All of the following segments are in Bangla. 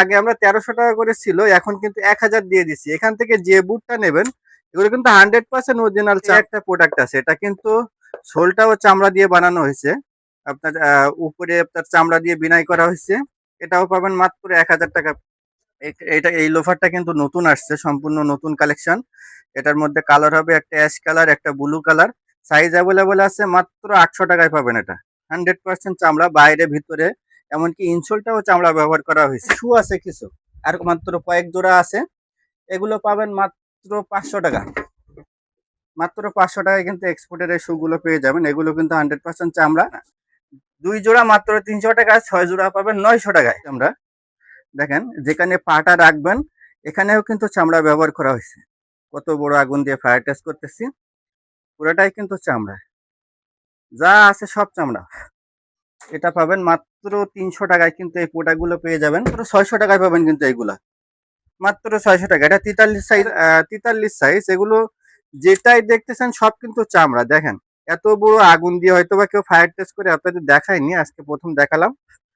আগে আমরা তেরোশো টাকা করে ছিল এখন কিন্তু এক হাজার দিয়ে দিচ্ছি। এখান থেকে যে বুটটা নেবেন এগুলো কিন্তু হান্ড্রেড পার্সেন্ট অরিজিনাল একটা প্রোডাক্ট আছে। এটা কিন্তু সোলটাও চামড়া দিয়ে বানানো হয়েছে। আপনার উপরে আপনার চামড়া দিয়ে বিনাই করা হয়েছে। এটাও পাবেন মাত্র এক হাজার টাকা। এটা এই লোফারটা কিন্তু নতুন আসছে সম্পূর্ণ নতুন কালেকশন এটার মধ্যে কালার হবে একটা অ্যাশ কালার একটা ব্লু কালার সাইজ অ্যাভেলেবল আছে মাত্র আটশো টাকায় পাবেন এটা। হান্ড্রেড পার্সেন্ট চামড়া বাইরে ভিতরে এমনকি ইনসোলটাও চামড়া ব্যবহার করা হয়েছে। শু আছে কিছু। আর মাত্র কয়েক জোড়া আছে। এগুলো পাবেন মাত্র পাঁচশো টাকা। মাত্র পাঁচশো টাকায় কিন্তু এক্সপোর্টের এই শুগুলো পেয়ে যাবেন। এগুলো কিন্তু হান্ড্রেড পার্সেন্ট চামড়া। দুই জোড়া মাত্র তিনশো টাকা ছয় জোড়া পাবেন নয়শো টাকায় আমরা দেখেন যেখানে পাটা রাখবেন এখানেও কিন্তু চামড়া ব্যবহার করা হয়েছে। কত বড় আগুন দিয়ে ফায়ার টেস্ট করতেছি। পুরোটাই কিন্তু চামড়া। যা আছে সব চামড়া। এটা পাবেন মাত্র তিনশো টাকায় কিন্তু এই পোটাগুলো পেয়ে যাবেন। মাত্র ছয়শো টাকায় পাবেন কিন্তু এইগুলা। মাত্র ছয়শো টাকা। এটা তেতাল্লিশ সাইজ তেতাল্লিশ সাইজ এগুলো যেটাই দেখতেছেন সব কিন্তু চামড়া। দেখেন, এত বড় আগুন দিয়ে হয়তো বা কেউ ফায়ার টেস্ট করে আপনাদের দেখায়নি। আজকে প্রথম দেখালাম।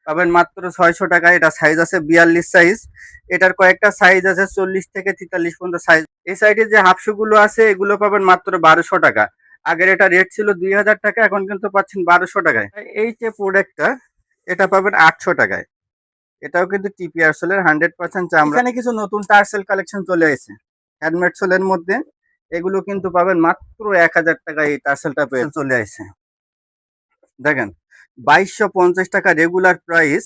পাবেন মাত্র ছয়শো টাকা। এটা সাইজ আছে বিয়াল্লিশ সাইজ এটার কয়েকটা সাইজ আছে চল্লিশ থেকে তেতাল্লিশ পর্যন্ত সাইজ এই সাইডে যে হাফশু গুলো আছে, এগুলো পাবেন মাত্র বারোশো টাকা। আগের এটা রেট ছিল দুই হাজার টাকা, এখন কিন্তু পাচ্ছেন বারোশো টাকায়। এই যে প্রোডাক্টটা এটা পাবেন আটশো টাকায়। এটাও কিন্তু টিপিআর সোলের হান্ড্রেড পার্সেন্ট চামড়া। এখানে কিছু নতুন টার্সেল কালেকশন চলে এসেছে। হ্যান্ডমেড সোলের মধ্যে, এগুলো কিন্তু পাবেন মাত্র এক হাজার টাকায় এই টার্সেলটা পেয়ে চলে আসছে দেখেন, বাইশশো পঞ্চাশ টাকা রেগুলার প্রাইস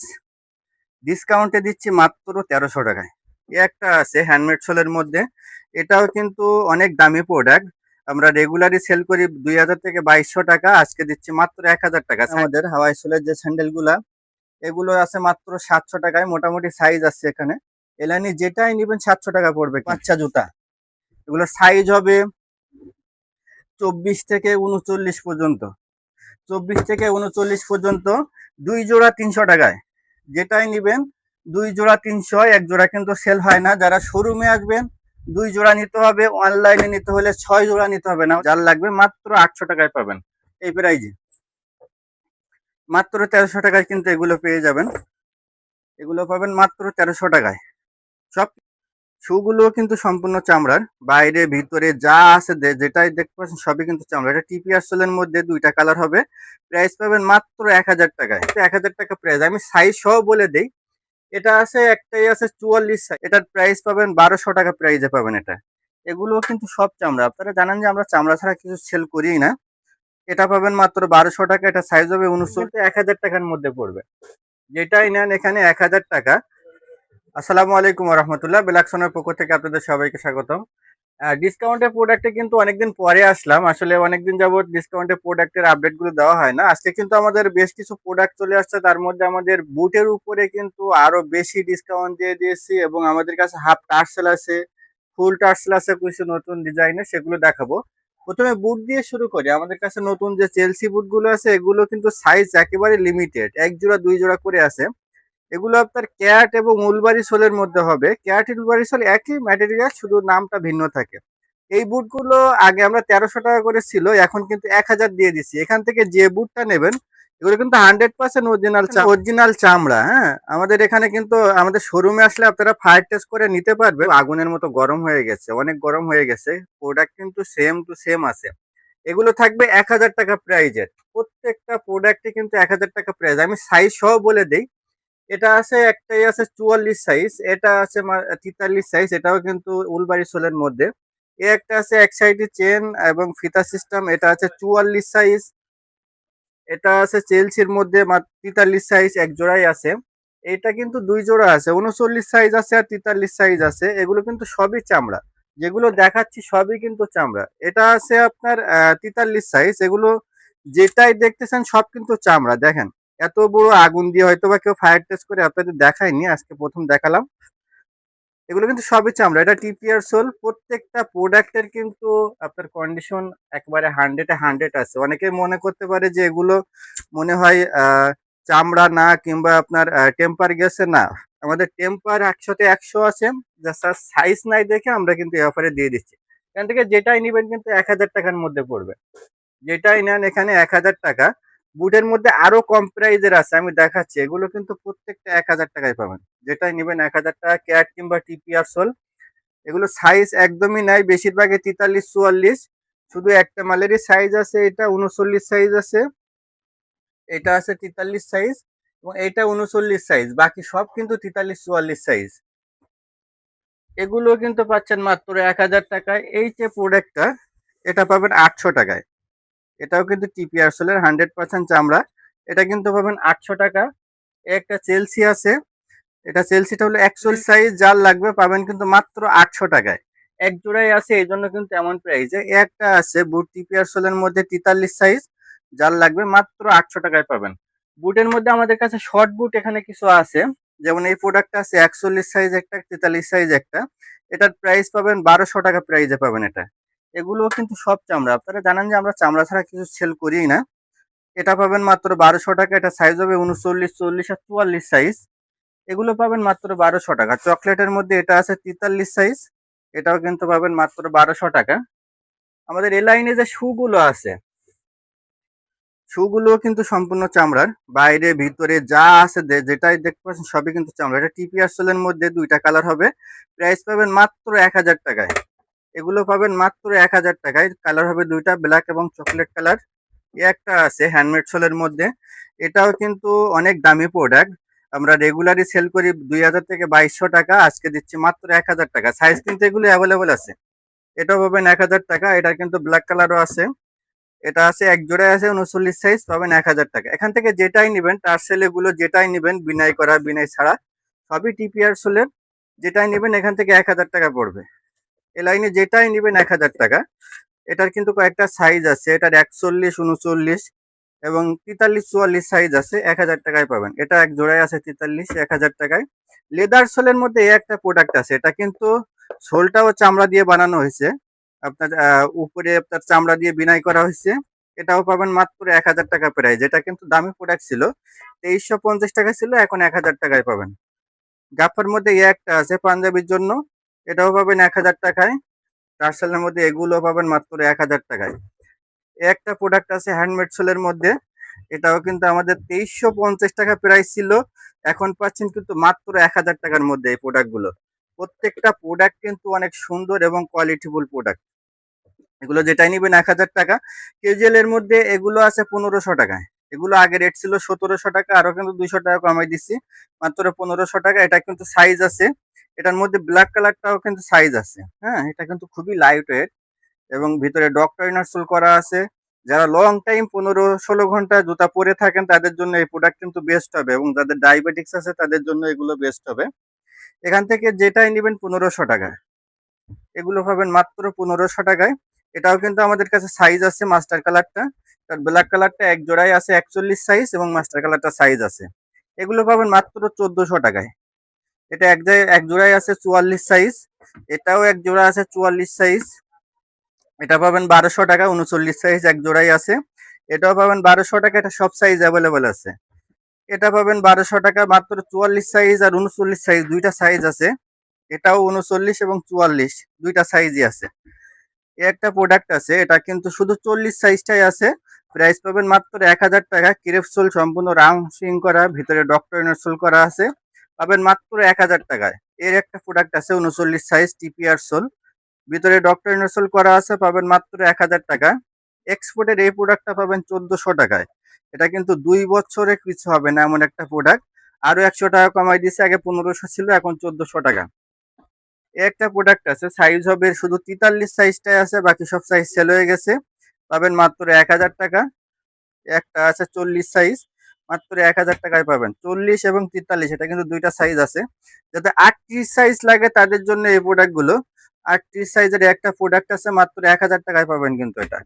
ডিসকাউন্টে দিচ্ছি মাত্র তেরোশো টাকায়। একটা আছে হ্যান্ডমেড সোলের মধ্যে। এটাও কিন্তু অনেক দামি প্রোডাক্ট আমরা রেগুলারই সেল করি দুই হাজার থেকে বাইশশো টাকা আজকে দিচ্ছি মাত্র এক হাজার টাকা। আমাদের হাওয়াই সোলের যে স্যান্ডেলগুলা এগুলো আছে মাত্র সাতশো টাকায় মোটামুটি সাইজ আছে এখানে। এলানি যেটাই নেবেন সাতশো টাকা পড়বে বাচ্চা জুতা। এগুলো সাইজ হবে চব্বিশ থেকে উনচল্লিশ পর্যন্ত। চব্বিশ থেকে উনচল্লিশ পর্যন্ত দুই জোড়া তিনশো টাকায়। যেটাই নিবেন দুই জোড়া তিনশো এক জোড়া কিন্তু সেল হয় না। যারা শোরুমে আসবেন দুই জোড়া নিতে হবে অনলাইনে নিতে হলে ছয় জোড়া নিতে হবে না। যার লাগবে মাত্র আটশো টাকায় পাবেন। এই প্রাইজে মাত্র তেরোশো টাকায় কিন্তু এগুলো পেয়ে যাবেন। এগুলো পাবেন মাত্র তেরোশো টাকায়। সব শুগুলো কিন্তু সম্পূর্ণ চামড়ার। বাইরে, ভিতরে যা আছে যেটাই দেখতে পাচ্ছেন সবই কিন্তু চামড়া এটা টিপিআর সোলের মধ্যে দুইটা কালার হবে। প্রাইস পাবেন মাত্র এক হাজার টাকায়। এক হাজার টাকা প্রাইস আমি সাইজ সহ বলে দেই। এটা আছে, একটাই আছে চুয়াল্লিশ সাইজ। এটার প্রাইস পাবেন বারোশো টাকা প্রাইসে পাবেন এটা। এগুলো কিন্তু সব চামড়া। আপনারা জানেন যে আমরা চামড়া ছাড়া কিছু সেল করি না। এটা পাবেন মাত্র বারোশো টাকা, এটা সাইজ হবে উনিশশো এক হাজার টাকার মধ্যে পড়বে। যেটাই নেন এখানে এক হাজার টাকা। আসসালামু আলাইকুম রহমতুল্লাহ। বিলাকসনের পক্ষ থেকে আপনাদের সবাইকে স্বাগতম। ডিসকাউন্টের প্রোডাক্টে কিন্তু অনেকদিন পরে আসলাম। আসলে অনেকদিন যাবত ডিসকাউন্টের প্রোডাক্টের আপডেটগুলো দেওয়া হয় না। আজকে কিন্তু আমাদের বেশ কিছু প্রোডাক্ট চলে আসছে। তার মধ্যে আমাদের বুটের উপরে কিন্তু আরও বেশি ডিসকাউন্ট দিয়ে দিয়েছি এবং আমাদের কাছে হাফ টার্সেল আছে ফুল টার্সেল আছে কিছু নতুন ডিজাইনের সেগুলো দেখাবো। প্রথমে বুট দিয়ে শুরু করি। আমাদের কাছে নতুন যে চেলসি বুটগুলো আছে, এগুলো কিন্তু সাইজ একেবারে লিমিটেড এক জোড়া, দুই জোড়া করে আছে। এগুলো আপনার ক্যাট এবং উলবারি সোলের মধ্যে হবে। ক্যাট উলবারি সোল একই ম্যাটেরিয়াল শুধু নামটা ভিন্ন থাকে। এই বুটগুলো আগে আমরা তেরোশো টাকা করে ছিল এখন কিন্তু এক হাজার দিয়ে দিচ্ছি। এখান থেকে যে বুটটা নেবেন এগুলো কিন্তু হান্ড্রেড পার্সেন্ট অরিজিনাল অরিজিনাল চামড়া। হ্যাঁ? আমাদের এখানে কিন্তু আমাদের শোরুমে আসলে আপনারা ফায়ার টেস্ট করে নিতে পারবেন। আগুনের মতো গরম হয়ে গেছে অনেক গরম হয়ে গেছে। প্রোডাক্ট কিন্তু সেম টু সেম আছে। এগুলো থাকবে এক হাজার টাকা প্রাইজের প্রত্যেকটা প্রোডাক্টে কিন্তু এক হাজার টাকা প্রাইজ আমি সাইজ সহ বলে দেই। এটা আছে একটাই আছে চুয়াল্লিশ সাইজ এটা আছে তেতাল্লিশ সাইজ এটাও কিন্তু উলবাড়ি সোলের মধ্যে। এ একটা আছে এক সাইডে চেন এবং ফিতা সিস্টেম এটা আছে চুয়াল্লিশ সাইজ এটা আছে চেলসির মধ্যে তেতাল্লিশ সাইজ এক জোড়াই আছে। এটা কিন্তু দুই জোড়া আছে, উনচল্লিশ সাইজ আছে আর তেতাল্লিশ সাইজ আছে, এগুলো কিন্তু সবই চামড়া। যেগুলো দেখাচ্ছি সবই কিন্তু চামড়া। এটা আছে আপনার তেতাল্লিশ সাইজ এগুলো যেটাই দেখতেছেন সব কিন্তু চামড়া, দেখেন। এত বড় আগুন দিয়ে হয়তো বা কেউ ফায়ার টেস্ট করে আপনাদের দেখায়নি, আজকে প্রথম দেখালাম। এগুলো কিন্তু সবই চামড়া, এটা টিপিআর সোল প্রত্যেকটা প্রোডাক্টের কিন্তু আপনার কন্ডিশন একবারে হান্ড্রেডে হান্ড্রেড আছে। অনেকে মনে করতে পারে যে এগুলো মনে হয় চামড়া না কিংবা আপনার টেম্পার গেছে না। আমাদের টেম্পার একশোতে একশো আছে জাস্ট সাইজ নাই দেখে আমরা কিন্তু এই অফারে দিয়ে দিচ্ছি। এখান থেকে যেটাই নেবেন কিন্তু এক হাজার টাকার মধ্যে পড়বে। যেটাই নেন এখানে এক হাজার টাকা। বুটের মধ্যে আরও কম প্রাইজের আছে, আমি দেখাচ্ছি। এগুলো কিন্তু প্রত্যেকটা এক হাজার টাকায় পাবেন। যেটাই নেবেন এক হাজার টাকা, ক্যাট কিংবা টিপিআর সোল। এগুলো সাইজ একদমই নাই, বেশিরভাগই তেতাল্লিশ, চুয়াল্লিশ। শুধু একটা মালেরই সাইজ আছে, এটা উনচল্লিশ সাইজ আছে। এটা আছে তেতাল্লিশ সাইজ এবং এটা উনচল্লিশ সাইজ বাকি সব কিন্তু তেতাল্লিশ, চুয়াল্লিশ সাইজ এগুলো কিন্তু পাচ্ছেন মাত্র এক হাজার টাকায়। এই যে প্রোডাক্টটা এটা পাবেন আটশো টাকায়। এটাও কিন্তু টিপিআর সোলের হান্ড্রেড পার্সেন্ট চামড়া। এটা কিন্তু পাবেন আটশো টাকা। একটা চেলসি আছে। এটা চেলসিটা হলো একচুয়াল সাইজ যার লাগবে পাবেন কিন্তু মাত্র আটশো টাকায়। এক জোড়াই আছে এই জন্য কিন্তু এমন প্রাইসে একটা আছে বুট টিপিআর সোলের মধ্যে তেতাল্লিশ সাইজ যার লাগবে মাত্র আটশো টাকায় পাবেন। বুটের মধ্যে আমাদের কাছে শর্ট বুট এখানে কিছু আছে। যেমন এই প্রোডাক্টটা আছে একচল্লিশ সাইজ একটা তেতাল্লিশ সাইজ একটা। এটার প্রাইস পাবেন বারোশো টাকা প্রাইসে পাবেন এটা। এগুলো কিন্তু সব চামড়া। আপনারা জানেন যে আমরা চামড়া ছাড়া কিছু সেল করি না। এটা পাবেন মাত্র বারোশো টাকা, এটা সাইজ হবে উনচল্লিশ, চল্লিশ আর চুয়াল্লিশ সাইজ এগুলো পাবেন মাত্র বারোশো টাকা। চকলেটের মধ্যে এটা আছে তেতাল্লিশ সাইজ এটাও কিন্তু পাবেন মাত্র বারোশো টাকা। আমাদের এ লাইনে যে শুগুলো আছে শুগুলো কিন্তু সম্পূর্ণ চামড়ার। বাইরে, ভিতরে যা আছে যেটাই দেখতে পাচ্ছেন সবই কিন্তু চামড়া। এটা টিপিআর সোলের মধ্যে দুইটা কালার হবে। প্রাইস পাবেন মাত্র এক হাজার টাকায়। এগুলো পাবেন মাত্র এক হাজার টাকায়। কালার হবে দুইটা ব্ল্যাক এবং চকলেট কালার একটা আছে হ্যান্ডমেড সোলের মধ্যে। এটাও কিন্তু অনেক দামি প্রোডাক্ট আমরা রেগুলারই সেল করি দুই হাজার থেকে বাইশশো টাকা, আজকে দিচ্ছি মাত্র এক হাজার টাকা। সাইজ কিন্তু এগুলো অ্যাভেলেবল আছে। এটাও পাবেন এক হাজার টাকা। এটা কিন্তু ব্ল্যাক কালারও আছে। এটা আছে, এক জোড়ায় আছে উনচল্লিশ সাইজ পাবেন এক হাজার টাকা। এখান থেকে যেটাই নেবেন টার্সেল এগুলো যেটাই নেবেন, বিনাই করা, বিনাই ছাড়া, সবই টিপিআর সোলের যেটাই নেবেন, এখান থেকে এক হাজার টাকা পড়বে। এ লাইনে যেটাই নেবেন এক হাজার টাকা, এটার কিন্তু কয়েকটা সাইজ আছে। এটার একচল্লিশ, উনচল্লিশ এবং তেতাল্লিশ, চুয়াল্লিশ সাইজ আছে, এক হাজার টাকায় পাবেন। এটা এক জোড়ায় আছে তেতাল্লিশ, এক হাজার টাকায়। লেদার সোলের মধ্যে একটা প্রোডাক্ট আছে, এটা কিন্তু সোলটাও চামড়া দিয়ে বানানো হয়েছে। আপনার উপরে আপনার চামড়া দিয়ে বিনাই করা হয়েছে। এটাও পাবেন মাত্র এক হাজার টাকা প্রাইস যেটা কিন্তু দামি প্রোডাক্ট ছিল। তেইশশো পঞ্চাশ টাকা ছিল, এখন এক হাজার টাকায় পাবেন। গাফার মধ্যে একটা আছে পাঞ্জাবির জন্য। এটাও পাবেন এক হাজার টাকায়। টার্সেলের মধ্যে এগুলো পাবেন মাত্র এক হাজার টাকায়। একটা প্রোডাক্ট আছে হ্যান্ডমেড সোলের মধ্যে। এটাও কিন্তু আমাদের তেইশশো পঞ্চাশ টাকা প্রাইস ছিল। এখন পাচ্ছেন কিন্তু মাত্র এক হাজার টাকার মধ্যে এই প্রোডাক্টগুলো প্রত্যেকটা প্রোডাক্ট কিন্তু অনেক সুন্দর এবং কোয়ালিটিফুল প্রোডাক্ট এগুলো যেটাই নিবেন এক হাজার টাকা। কেজুয়াল এর মধ্যে এগুলো আছে পনেরোশো টাকায়। এগুলো আগে রেট ছিল সতেরোশো টাকা, আরও কিন্তু দুইশো টাকা কমাই দিচ্ছি। মাত্র পনেরোশো টাকা। এটা কিন্তু সাইজ আছে। এটার মধ্যে ব্ল্যাক কালারটাও কিন্তু সাইজ আছে হ্যাঁ? এটা কিন্তু খুবই লাইট ওয়েট এবং ভিতরে ডক্টর ইনারসোল করা আছে। যারা লং টাইম পনেরো, ষোলো ঘণ্টা জুতা পরে থাকেন, তাদের জন্য এই প্রোডাক্ট কিন্তু বেস্ট হবে এবং যাদের ডায়াবেটিক্স আছে, তাদের জন্য এগুলো বেস্ট হবে। এখান থেকে যেটাই নেবেন পনেরোশো টাকা। এগুলো পাবেন মাত্র পনেরোশো টাকায়। এটাও কিন্তু আমাদের কাছে সাইজ আছে মাস্টার কালারটা তার ব্ল্যাক কালারটা এক জোড়ায় আছে একচল্লিশ সাইজ এবং মাস্টার কালারটা সাইজ আছে। এগুলো পাবেন মাত্র চোদ্দশো টাকায়। এটা এক জায়গায়, এক জোড়ায় আছে চুয়াল্লিশ সাইজ এটাও এক জোড়া আছে চুয়াল্লিশ সাইজ এটা পাবেন বারোশো টাকা, উনচল্লিশ সাইজ এক জোড়াই আছে। এটাও পাবেন বারোশো টাকা, এটা সব সাইজ অ্যাভেলেবেল আছে। এটা পাবেন বারোশো টাকা, মাত্র চুয়াল্লিশ সাইজ আর উনচল্লিশ সাইজ দুইটা সাইজ আছে। এটাও উনচল্লিশ এবং চুয়াল্লিশ, দুইটা সাইজই আছে। একটা প্রোডাক্ট আছে, এটা কিন্তু শুধু চল্লিশ সাইজটাই আছে। প্রাইস পাবেন মাত্র এক হাজার টাকা। কিরেপসোল সম্পূর্ণ রাউন্ড করা, ভিতরে ডক্টর ইনারসোল করা আছে। পাবেন মাত্র এক হাজার টাকায়। এর একটা প্রোডাক্ট আছে উনচল্লিশ সাইজ টিপিআর সোল। ভিতরে ডক্টর ইনারসোল করা আছে, পাবেন মাত্র এক হাজার টাকা এক্সপোর্টের এই প্রোডাক্টটা পাবেন চোদ্দশো টাকায়। এটা কিন্তু দুই বছরে কিছু হবে না এমন একটা প্রোডাক্ট আরও একশো টাকা কমাই দিছে আগে পনেরোশো ছিল, এখন চোদ্দশো টাকা। একটা প্রোডাক্ট আছে সাইজ হবে শুধু তেতাল্লিশ সাইজটাই আছে, বাকি সব সাইজ সেল হয়ে গেছে। পাবেন মাত্র এক হাজার টাকা। একটা আছে চল্লিশ সাইজ মাত্র এক হাজার টাকায় পাবেন। চল্লিশ এবং তেতাল্লিশ, এটা কিন্তু দুইটা সাইজ আছে। যাতে আটত্রিশ সাইজ লাগে তাদের জন্য এই প্রোডাক্টগুলো। আটত্রিশ সাইজের একটা প্রোডাক্ট আছে, মাত্র এক হাজার টাকায় পাবেন কিন্তু এটা।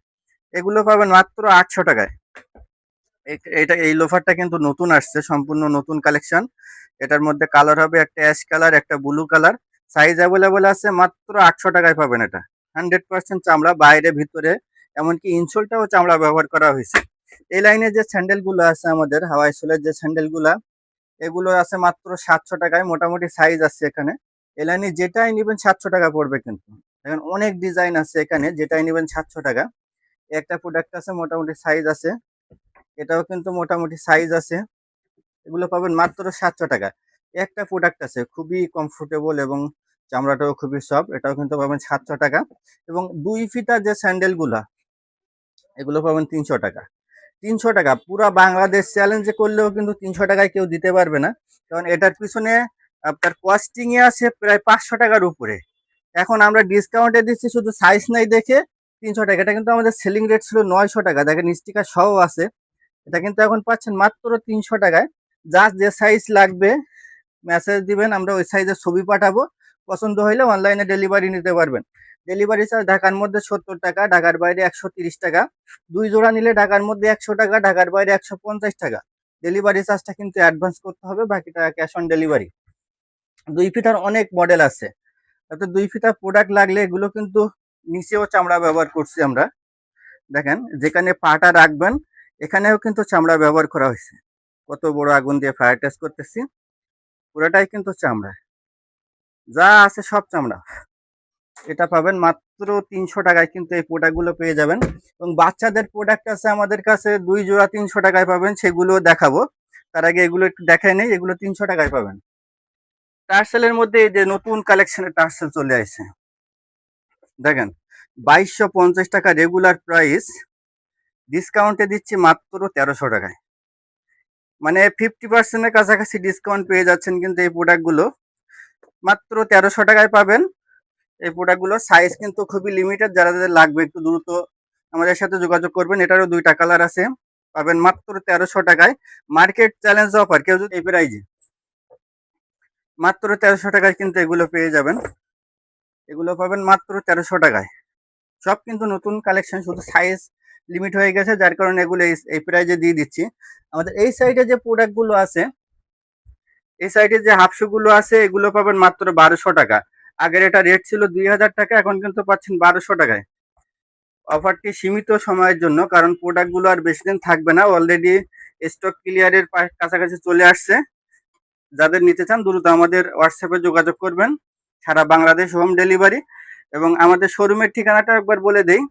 এগুলো পাবেন মাত্র আটশো টাকায়। এটা, এই লোফারটা কিন্তু নতুন আসছে, সম্পূর্ণ নতুন কালেকশন এটার মধ্যে কালার হবে একটা অ্যাশ কালার একটা ব্লু কালার সাইজ অ্যাভেলেবল আছে, মাত্র আটশো টাকায় পাবেন এটা। হান্ড্রেড পার্সেন্ট চামড়া, বাইরে, ভিতরে। এমনকি ইনসোলটাও চামড়া ব্যবহার করা হয়েছে। এই লাইনে যে স্যান্ডেলগুলো আছে আমাদের হাওয়াই সোলের যে স্যান্ডেলগুলা এগুলো আছে মাত্র সাতশো টাকায়, মোটামুটি সাইজ আছে এখানে। এই লাইনে যেটাই নেবেন সাতশো টাকা পড়বে কিন্তু। এখন অনেক ডিজাইন আছে এখানে, যেটাই নেবেন সাতশো টাকা। একটা প্রোডাক্ট আছে, মোটামুটি সাইজ আছে। এটাও কিন্তু মোটামুটি সাইজ আছে। এগুলো পাবেন মাত্র সাতশো টাকা। একটা প্রোডাক্ট আছে, খুবই কমফোর্টেবল এবং চামড়াটাও খুবই সফট এটাও কিন্তু পাবেন সাতশো টাকা। এবং দুই ফিতার যে স্যান্ডেলগুলা, এগুলো পাবেন তিনশো টাকা। তিনশো টাকা। পুরা বাংলাদেশ চ্যালেঞ্জে করলেও কিন্তু তিনশো টাকায় কেউ দিতে পারবে না। কারণ এটার পিছনে আপনার কস্টিং এ আছে প্রায় পাঁচশো টাকার উপরে। এখন আমরা ডিসকাউন্টে দিচ্ছি, শুধু সাইজ নাই দেখে তিনশো টাকা। এটা কিন্তু আমাদের সেলিং রেট ছিল নয়শো টাকা। দেখেন স্টিকার সহ আছে। এটা কিন্তু এখন পাচ্ছেন মাত্র তিনশো টাকায়। জাস্ট যে সাইজ লাগবে মেসেজ দিবেন, আমরা ওই সাইজের ছবি পাঠাবো। পছন্দ হইলে অনলাইনে ডেলিভারি নিতে পারবেন। ডেলিভারি চার্জ ঢাকার মধ্যে সত্তর টাকা, ঢাকার বাইরে একশো টাকা। দুই জোড়া নিলে ঢাকার মধ্যে একশো টাকা, ঢাকার বাইরে একশো পঞ্চাশ টাকা। ডেলিভারি চার্জটা কিন্তু অ্যাডভান্স করতে হবে বাকি টাকা ক্যাশ অন ডেলিভারি দুই ফিটার অনেক মডেল আছে। তো দুই ফিটার প্রোডাক্ট লাগলে এগুলো কিন্তু নিচেও চামড়া ব্যবহার করছি আমরা। দেখেন, যেখানে পাটা রাখবেন, এখানেও কিন্তু চামড়া ব্যবহার করা হয়েছে। কত বড় আগুন দিয়ে ফায়ার টেস্ট করতেছি। পুরোটাই কিন্তু চামড়া। যা আছে সব চামড়া। এটা পাবেন মাত্র তিনশো টাকায় কিন্তু এই প্রোডাক্টগুলো পেয়ে যাবেন। এবং বাচ্চাদের প্রোডাক্ট আছে আমাদের কাছে দুই জোড়া তিনশো টাকায় পাবেন সেগুলো দেখাবো। তার আগে এগুলো একটু দেখাই নেই, এগুলো তিনশো টাকায় পাবেন। টার্সেলের মধ্যে এই যে নতুন কালেকশনের টার্সেল চলে আসছে। দেখেন, বাইশশো পঞ্চাশ টাকা রেগুলার প্রাইস ডিসকাউন্টে দিচ্ছি মাত্র তেরোশো টাকায়। মানে ফিফটি পার্সেন্টের কাছাকাছি ডিসকাউন্ট পেয়ে যাচ্ছেন কিন্তু এই প্রোডাক্টগুলো মাত্র তেরোশো টাকায় পাবেন। এই প্রোডাক্টগুলোর সাইজ কিন্তু খুবই লিমিটেড যারা যাদের লাগবে একটু দ্রুত আমাদের সাথে যোগাযোগ করবেন, এটারও দুইটা কালার আছে। পাবেন মাত্র তেরোশো টাকায়। মার্কেট চ্যালেঞ্জ অফার কেউ যদি এই প্রাইজে মাত্র তেরোশো টাকায় কিন্তু এগুলো পেয়ে যাবেন। এগুলো পাবেন মাত্র তেরোশো টাকায়। সব কিন্তু নতুন কালেকশন শুধু সাইজ লিমিট হয়ে গেছে, যার কারণে এগুলো এই- প্রাইজে দিয়ে দিচ্ছি। আমাদের এই সাইডে যে প্রোডাক্টগুলো আছে এই সাইডে যে হাফশুগুলো আছে, এগুলো পাবেন মাত্র বারোশো টাকা। আগের এটা রেট ছিল দুই হাজার টাকা, এখন কিন্তু পাচ্ছেন বারোশো টাকায়। অফারটি সীমিত সময়ের জন্য, কারণ প্রোডাক্টগুলো আর বেশি দিন থাকবে না। অলরেডি স্টক ক্লিয়ারের কাছাকাছি চলে আসছে। যাদের নিতে চান, দ্রুত আমাদের হোয়াটসঅ্যাপে যোগাযোগ করবেন। সারা বাংলাদেশ হোম ডেলিভারি। এবং আমাদের শোরুমের ঠিকানাটা একবার বলে দেই।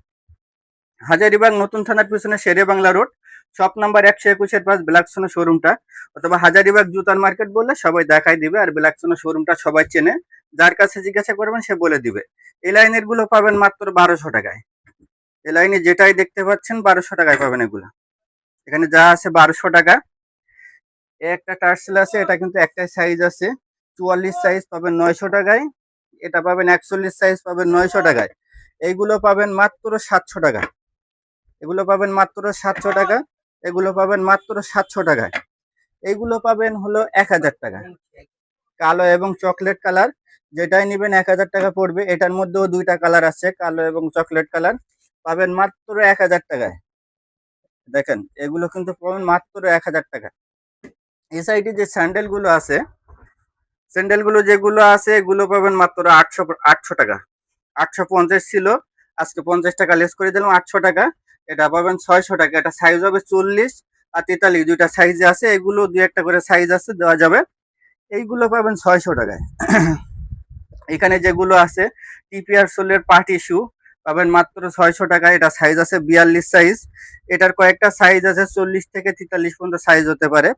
হাজারিবাগ নতুন থানার পিছনে Sher-e Bangla Road. Shop number একশো একুশের পাঁচ ব্ল্যাকসোনা শোরুমটা অথবা হাজারিবাগ জুতার মার্কেট বললে সবাই দেখাই দিবে আর ব্ল্যাকসোনা শোরুমটা সবাই চেনে। যার কাছে জিজ্ঞাসা করবেন সে বলে দিবে। এই লাইনেরগুলো পাবেন মাত্র বারোশো টাকায়। এই লাইনে যেটাই দেখতে পাচ্ছেন বারোশো টাকায় পাবেন এগুলো। এখানে যা আছে বারোশো টাকা। একটা টার্সেল আছে, এটা কিন্তু একটাই সাইজ আছে। চুয়াল্লিশ সাইজ পাবেন নয়শো টাকায়। এটা পাবেন একচল্লিশ সাইজ পাবেন নয়শো টাকায়। এইগুলো পাবেন মাত্র সাতশো টাকা। এগুলো পাবেন মাত্র সাতশো টাকা। এগুলো পাবেন মাত্র সাতশো টাকায়। এগুলো পাবেন হলো এক হাজার টাকা। কালো এবং চকলেট কালার, যেটাই নেবেন এক হাজার টাকা পড়বে। এটার মধ্যেও দুইটা কালার আছে, কালো এবং চকলেট কালার। পাবেন মাত্র এক হাজার টাকায়। দেখেন, এগুলো কিন্তু পাবেন মাত্র এক হাজার টাকা। এই সাইডে যে স্যান্ডেলগুলো আছে স্যান্ডেলগুলো যেগুলো আছে, এগুলো পাবেন মাত্র আটশো আটশো টাকা। আটশো পঞ্চাশ ছিল, আজকে পঞ্চাশ টাকা লেস করে দিলাম, আটশো টাকা। এটা পাবেন ছয়শো টাকা। এটা সাইজ হবে চল্লিশ আর তেতাল্লিশ, দুইটা সাইজে আছে। এগুলো দুই একটা করে সাইজ আছে, দেওয়া যাবে। এইগুলো পাবেন ছয়শো টাকায়। এখানে যেগুলো আছে টিপিআর সোলের পার্টি শু পাবেন মাত্র ছয়শো টাকা। এটা সাইজ আছে বিয়াল্লিশ সাইজ এটার কয়েকটা সাইজ আছে, চল্লিশ থেকে তেতাল্লিশ পর্যন্ত সাইজ হতে পারে।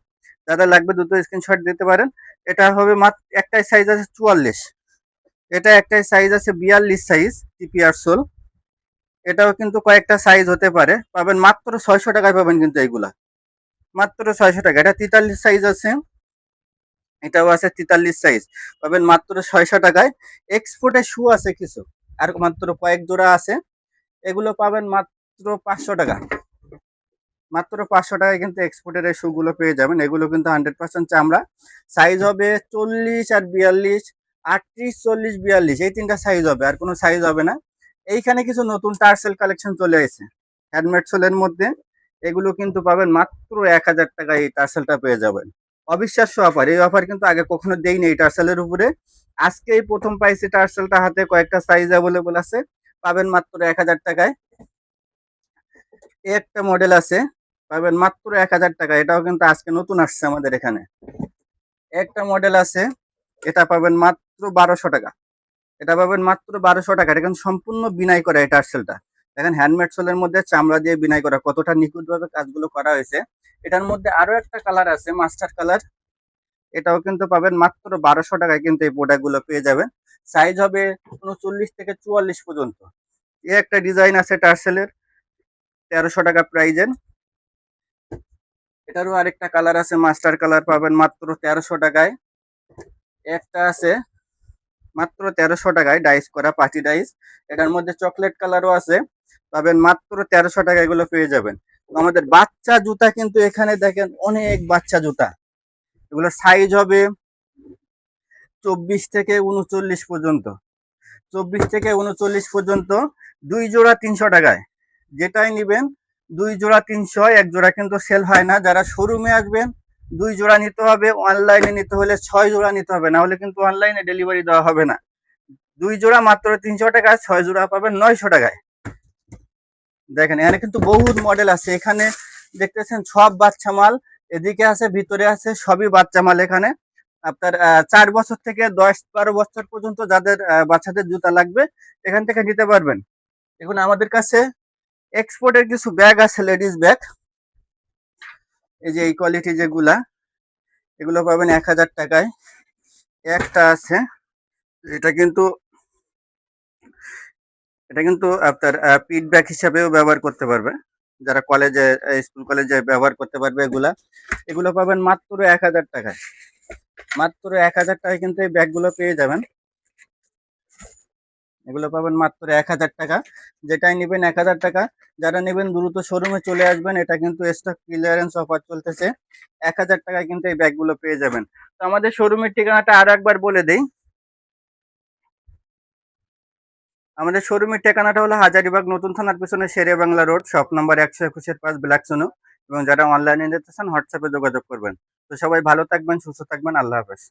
যাদের লাগবে দুটো স্ক্রিনশট দিতে পারেন। এটা হবে মাত্র একটাই সাইজ আছে চুয়াল্লিশ। এটা একটাই সাইজ আছে বিয়াল্লিশ সাইজ টিপিআর সোল এটাও কিন্তু কয়েকটা সাইজ হতে পারে। পাবেন মাত্র ছয়শো টাকায় পাবেন কিন্তু এইগুলা। মাত্র ছয়শো টাকা। এটা তেতাল্লিশ সাইজ আছে এটাও আছে তেতাল্লিশ সাইজ পাবেন মাত্র ছয়শো টাকায়। এক্সপোর্টের শু আছে কিছু। আর মাত্র কয়েক জোড়া আছে। এগুলো পাবেন মাত্র পাঁচশো টাকা। মাত্র পাঁচশো টাকায় কিন্তু এক্সপোর্টের এই শুগুলো পেয়ে যাবেন। এগুলো কিন্তু হান্ড্রেড পার্সেন্ট চামড়া। সাইজ হবে চল্লিশ আর বিয়াল্লিশ। আটত্রিশ, চল্লিশ, বিয়াল্লিশ। এই তিনটা সাইজ হবে। আর কোনো সাইজ হবে না। এইখানে কিছু নতুন টার্সেল কালেকশন চলে এসেছে। হ্যান্ডমেড সোলের মধ্যে এগুলো কিন্তু পাবেন মাত্র এক হাজার টাকায় এই টার্সেলটা পেয়ে যাবেন। অবিশ্বাস্য অফার এই অফার কিন্তু আগে কখনো দেইনি এই টার্সেলের উপরে। আজকে এই প্রথম পাইছি টার্সেলটা হাতে কয়েকটা সাইজ অ্যাভেলেবল আছে, পাবেন মাত্র এক হাজার টাকায়। একটা মডেল আছে, পাবেন মাত্র এক হাজার টাকা এটাও কিন্তু আজকে নতুন আসছে আমাদের এখানে। একটা মডেল আছে, এটা পাবেন মাত্র বারোশো টাকা। এটা পাবেন মাত্র বারোশো টাকা। এটা কিন্তু সম্পূর্ণ বিনাই করা এই টার্সেলটা। দেখেন হ্যান্ডমেড সোলের মধ্যে চামড়া দিয়ে বিনাই করা। কতটা নিখুঁতভাবে কাজগুলো করা হয়েছে। এটার মধ্যে আরও একটা কালার আছে মাস্টার কালার এটাও কিন্তু পাবেন মাত্র বারোশো টাকায় কিন্তু এই প্রোডাক্টগুলো পেয়ে যাবেন। সাইজ হবে উনচল্লিশ থেকে চুয়াল্লিশ পর্যন্ত। এ একটা ডিজাইন আছে টার্সেলের। তেরোশো টাকা প্রাইজের এটারও আরেকটা কালার আছে মাস্টার কালার পাবেন মাত্র তেরোশো টাকায়। একটা আছে মাত্র তেরোশো টাকায় ডাইস করা পার্টি ডাইস এটার মধ্যে চকলেট কালারও আছে। পাবেন মাত্র তেরোশো টাকা এগুলো পেয়ে যাবেন। আমাদের বাচ্চা জুতা কিন্তু এখানে দেখেন অনেক বাচ্চা জুতা। এগুলো সাইজ হবে চব্বিশ থেকে উনচল্লিশ পর্যন্ত। চব্বিশ থেকে উনচল্লিশ পর্যন্ত দুই জোড়া তিনশো টাকায়। যেটাই নিবেন, দুই জোড়া তিনশো, এক জোড়া কিন্তু সেল হয় না। যারা শোরুমে আসবেন দুই জোড়া নিতে হবে অনলাইনে নিতে হলে ছয় জোড়া নিতে হবে, না হলে কিন্তু অনলাইনে ডেলিভারি দেওয়া হবে না। দুই জোড়া মাত্র তিনশো টাকায় ছয় জোড়া পাবেন নয়শো টাকায়। দেখেন, এখানে কিন্তু বহুত মডেল আছে। এখানে দেখতেছেন সব বাচ্চা মাল, এদিকে আছে, ভিতরে আছে, সবই বাচ্চা মাল এখানে। আপনার চার বছর থেকে দশ বারো বছর পর্যন্ত যাদের বাচ্চাদের জুতা লাগবে, এখান থেকে নিতে পারবেন। এখন আমাদের কাছে এক্সপোর্টের কিছু ব্যাগ আছে লেডিস ব্যাগ এই যে এই কোয়ালিটি যেগুলা, এগুলো পাবেন এক হাজার টাকায়। একটা আছে, এটা কিন্তু এটা কিন্তু আপনার ব্যাগ হিসাবেও ব্যবহার করতে পারবে। যারা কলেজে স্কুল কলেজে ব্যবহার করতে পারবে এগুলা, এগুলো পাবেন মাত্র এক হাজার টাকায়। মাত্র এক হাজার টাকায় কিন্তু এই ব্যাগগুলো পেয়ে যাবেন। এগুলো পাবেন মাত্র এক হাজার টাকা। যেটাই নেবেন এক হাজার টাকা। যারা নেবেন, দ্রুত শোরুমে চলে আসবেন। এটা কিন্তু স্টক ক্লিয়ারেন্স অফার চলতেছে। এক হাজার টাকায় কিন্তু এই ব্যাগগুলো পেয়ে যাবেন। তো আমাদের শোরুমের ঠিকানাটা আরও একবার বলে দেই। আমাদের শোরুমের ঠিকানাটা হলো হাজারিবাগ, নতুন থানার পিছনে Sher-e Bangla Road, shop number একশো একুশের পাঁচ ব্ল্যাকসোনো। এবং যারা অনলাইনে নিতে চান হোয়াটসঅ্যাপে যোগাযোগ করবেন। তো সবাই ভালো থাকবেন, সুস্থ থাকবেন। আল্লাহ হাফেজ।